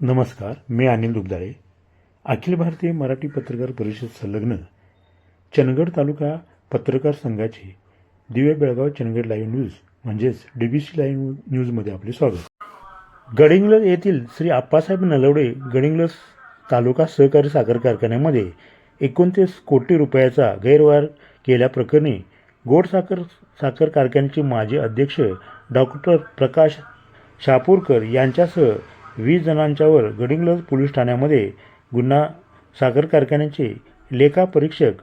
नमस्कार मी अनिल दुबदाळे. अखिल भारतीय मराठी पत्रकार परिषद संलग्न चंदगड तालुका पत्रकार संघाचे दिव्य बेळगाव चंदगड लाईव्ह न्यूज म्हणजेच डी बी सी लाईव्ह न्यूजमध्ये आपले स्वागत. गडिंग्लज येथील श्री आप्पासाहेब नलवडे गडिंग्लज तालुका सहकारी साखर कारखान्यामध्ये एकोणतीस कोटी रुपयाचा गैरव्यवहार केल्याप्रकरणी गोड साखर साखर कारखान्याचे माजी अध्यक्ष डॉक्टर प्रकाश शापूरकर यांच्यासह वीस जणांच्यावर गडिंग्लज पोलीस ठाण्यामध्ये गुन्हा साखर कारखान्याचे लेखापरीक्षक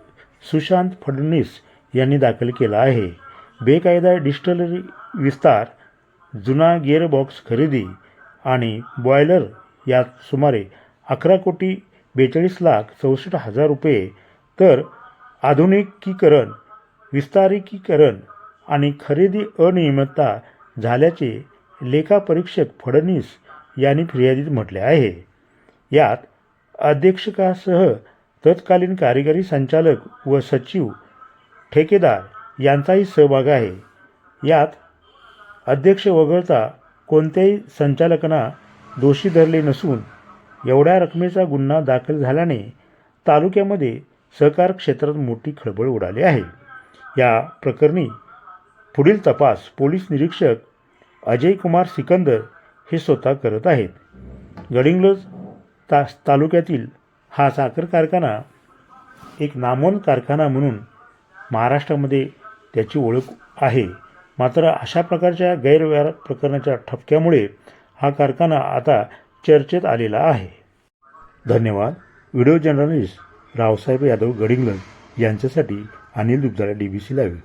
सुशांत फडणवीस यांनी दाखल केला आहे. बेकायदा डिस्टलरी विस्तार जुना गिअरबॉक्स खरेदी आणि बॉयलर यात सुमारे अकरा कोटी बेचाळीस लाख चौसष्ट हजार रुपये. तर आधुनिकीकरण विस्तारिकीकरण आणि खरेदी अनियमितता झाल्याचे लेखापरीक्षक फडणवीस यांनी फिर्यादीत म्हटले आहे. यात अध्यक्षकासह तत्कालीन कार्यकारी संचालक व सचिव ठेकेदार यांचाही सहभाग आहे. यात अध्यक्ष वगळता कोणत्याही संचालकांना दोषी धरले नसून एवढ्या रकमेचा गुन्हा दाखल झाल्याने तालुक्यामध्ये सहकार क्षेत्रात मोठी खळबळ उडाली आहे. या प्रकरणी पुढील तपास पोलीस निरीक्षक अजय कुमार सिकंदर हे स्वतः करत आहेत. गडिंग्लज ता तालुक्यातील हा साखर कारखाना एक नामवंत कारखाना म्हणून महाराष्ट्रामध्ये त्याची ओळख आहे. मात्र अशा प्रकारच्या गैरव्यवहार प्रकरणाच्या ठपक्यामुळे हा कारखाना आता चर्चेत आलेला आहे. धन्यवाद. व्हिडिओ जर्नलिस्ट रावसाहेब यादव गडिंग्लज यांच्यासाठी Anil Dubdale D B C live.